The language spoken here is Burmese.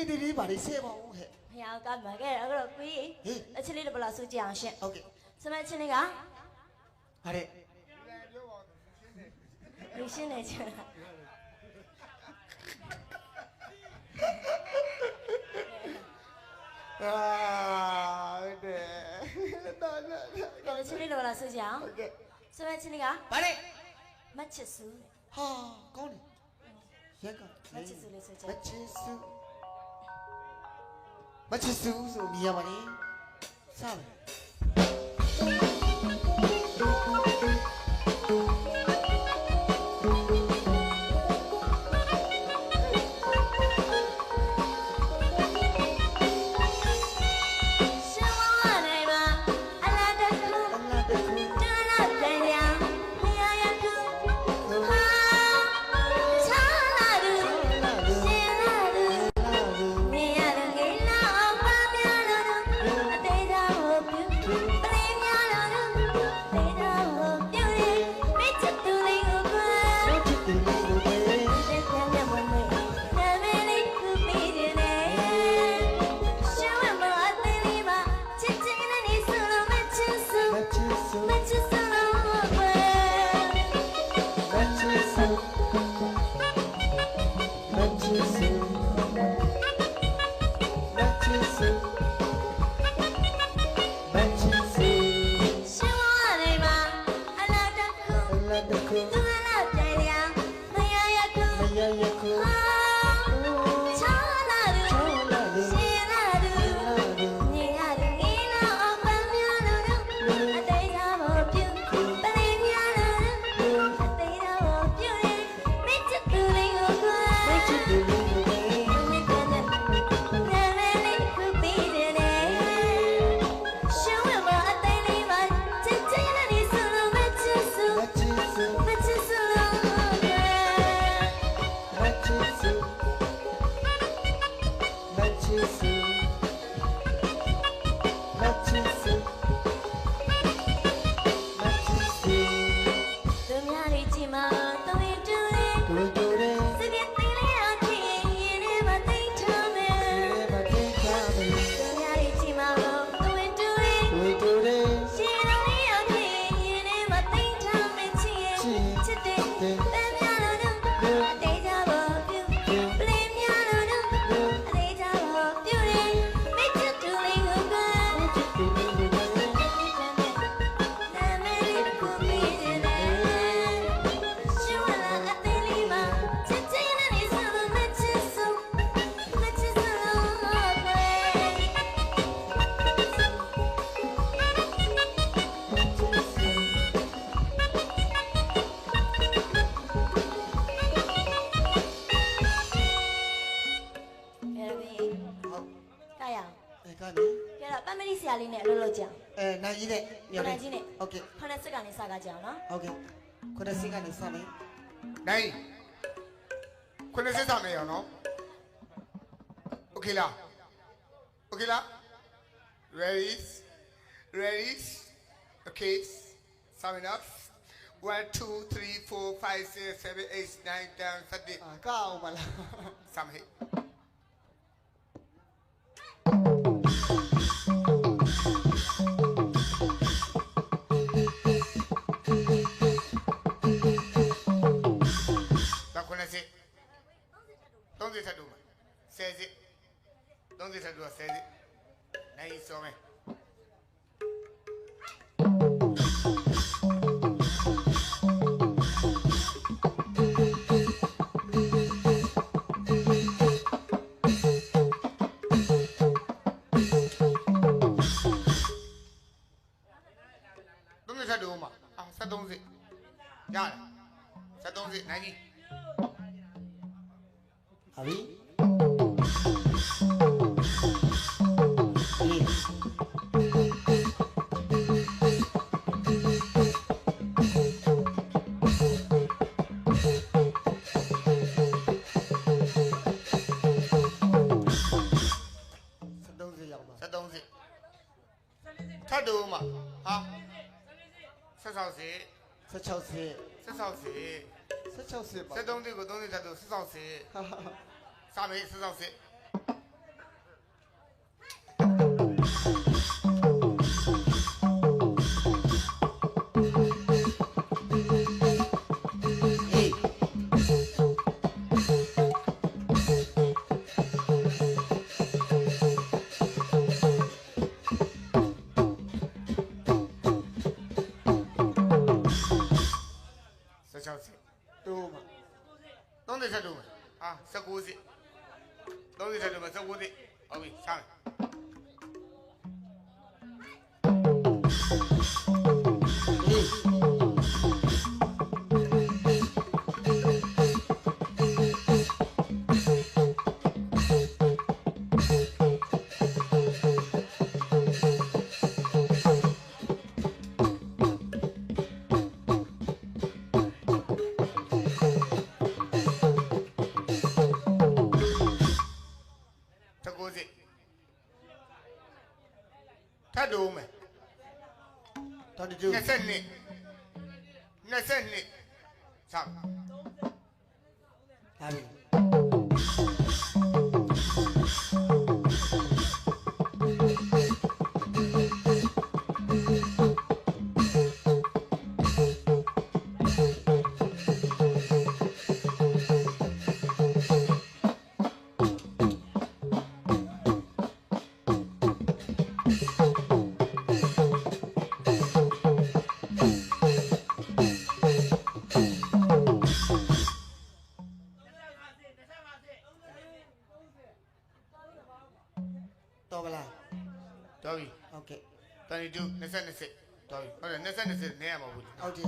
အိမ်ဒီလေးပါလေဆဲပါဦးဟဲ့ဖျားကမှခဲ့အဲ့တော့ကိုကြီးဟေးအချင်းလေးတစ်ပလာစုကြည့်အောင်ရှင့်ဟုတ်ကဲ့စမချင်းလေးကဟာတဲ့လူရှင်းနေချင်တာအာဟုတ်တယ်တော်တော်ကဲအချင်းလေးတစ်ပလာစုကြည့်အောင်ဟုတ်ကဲ့စမချင်းလေးကဗါတဲ့မချစ်စုတဲ့ဟာကောင်းတယ်ရက်ကမချစ်စုလေးဆိုကြမချစ်စု မချစ်စုဆိုမြည်ရပါလေစမယ် ပြီး ဟုတ် ကရအောင် အဲကနေ ကြတော့ပမတိဆရာလေးနဲ့အလုပ်လုပ်ကြအောင် အဲနိုင်ကြီးနဲ့ညော် နိုင်ကြီးနဲ့ ဟုတ်ကဲ့ ဖနက်စစ်ကနေစကားကြအောင်နော် ဟုတ်ကဲ့ခုနစ်စင်းကနေစမယ် နိုင်ခုနှစ်စစ်စားမယ်ရောနော်โอเคလားโอเคလား ready ready okay sum it up 1 2 3 4 5 6 7 8 9 10 11 အာကောက်အောင်မလား sum 30ထပ်တူမယ်10စစ်30ထပ်တူ10စစ်နိုင်စောမယ်သုံးစစ်ထပ်တူမှာအာ73စစ်ရတယ်73စစ်နိုင်ကြီး ဟာပြီအေး73စီရောက်ပါ73စစ်ထပ်တူမှာဟာ76စစ်16စီ76စစ်16စီပါ73စစ်ကို3စစ်ထပ်တူ76စစ် စာမေးစစောက်စစ်16စစ်တိုးမှာ36တိုးမှာအာ19စစ် 30ဆက်တူမယ်19စစ်ဟုတ်ပြီရှာမယ် ထပ်တူမယ်တော်တူ20နှစ်20နှစ်ရှာမယ်ဟာပြီ တော်ပါလားတော်ပြီဟုတ်ကဲ့22 22စစ်တော်ပြီဟုတ်တယ်22စစ်နည်းရမှာဘူးလေဟုတ်တယ်